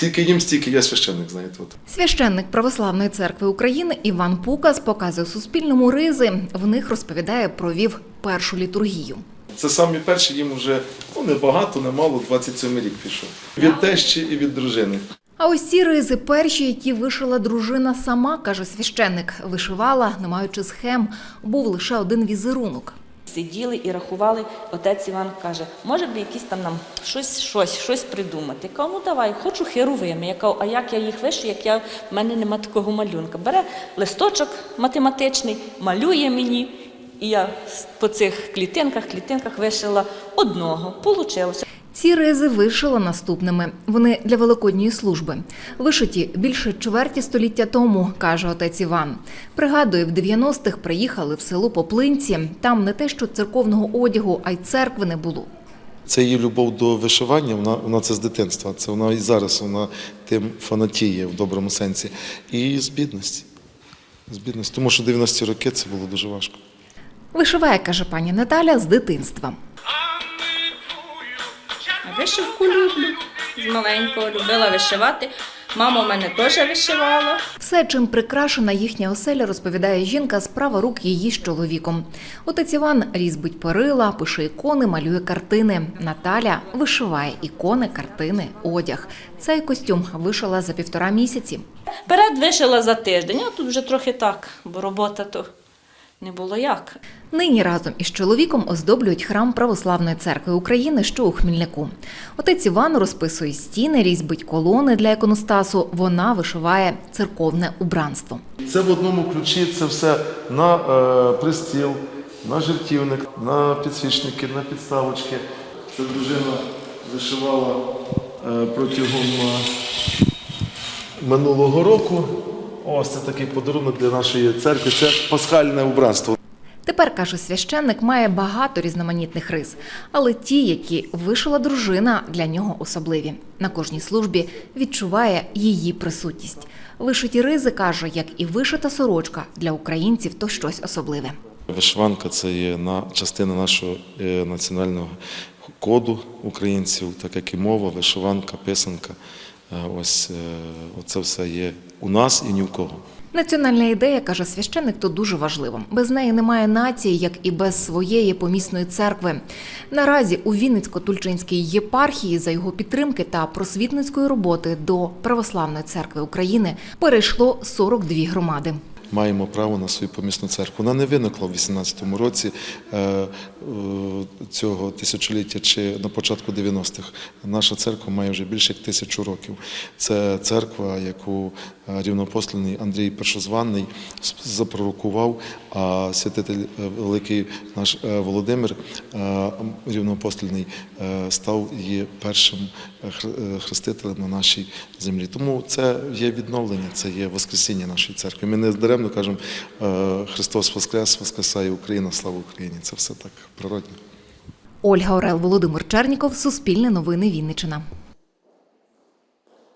Скільки їм, стільки я священник, знаєте. От. Священник Православної церкви України Іван Пукас показує Суспільному ризи. В них розповідає, провів першу літургію. Це самі перші їм вже ну, не багато, не мало, 27 рік пішов. Від тещі і від дружини. А ось ці ризи перші, які вишила дружина сама, каже священник. Вишивала, не маючи схем, був лише один візерунок. Сиділи і рахували. Отець Іван каже, може би якісь там нам щось, щось, щось придумати. Я кажу, ну давай, хочу херовими. Я кажу, а як я їх вишу, як я, в мене нема такого малюнка. Бере листочок математичний, малює мені. І я по цих клітинках, клітинках вишила одного. Получилося. Ці ризи вишила наступними. Вони для великодньої служби. Вишиті більше чверті століття тому, каже отець Іван. Пригадує, в 90-х приїхали в село Поплинці. Там не те, що церковного одягу, а й церкви не було. Це її любов до вишивання, вона, вона це з дитинства. Це вона і зараз вона тим фанатіє в доброму сенсі. І з бідності. З бідності. Тому що 90-ті роки це було дуже важко. Вишиває, каже пані Наталя, з дитинства. Вишивку люблю. З маленького любила вишивати. Мама в мене теж вишивала. Все, чим прикрашена їхня оселя, розповідає жінка, справа рук її з чоловіком. Отець Іван різьбить перила, пише ікони, малює картини. Наталя вишиває ікони, картини, одяг. Цей костюм вишила за півтора місяці. Перед вишила за тиждень, а тут вже трохи так, бо робота то не було як. Нині разом із чоловіком оздоблюють храм Православної церкви України, що у Хмільнику. Отець Іван розписує стіни, різьбить колони для іконостасу. Вона вишиває церковне убранство. Це в одному ключі, це все на е, пристіл, на жертівник, на підсвічники, на підставочки. Це дружина вишивала е, протягом е, минулого року. Ось це такий подарунок для нашої церкви. Це пасхальне убранство. Тепер, каже священник, має багато різноманітних рис, але ті, які вишила дружина, для нього особливі. На кожній службі відчуває її присутність. Вишиті ризи, каже, як і вишита сорочка для українців, то щось особливе. Вишиванка це є на частина нашого е, національного коду українців, так як і мова, вишиванка, писанка. Е, Ось е, це все є у нас і ні в кого. Національна ідея, каже священник, то дуже важливо. Без неї немає нації, як і без своєї помісної церкви. Наразі у Вінницько-Тульчинській єпархії за його підтримки та просвітницької роботи до Православної церкви України перейшло 42 громади. Маємо право на свою помісну церкву. Вона не виникла в 18-му році е, е, цього тисячоліття чи на початку 90-х. Наша церква має вже більше як тисячу років. Це церква, яку е, рівноапостольний Андрій Першозванний запророкував, а святитель великий наш Володимир рівноапостольний е, став її першим хр- хрестителем на нашій землі. Тому це є відновлення, це є воскресіння нашої церкви. Ми не даремно кажемо е, Христос Воскрес, Воскресає Україна, слава Україні. Це все так природньо. Ольга Орел, Володимир Черніков, Суспільне новини Вінниччина.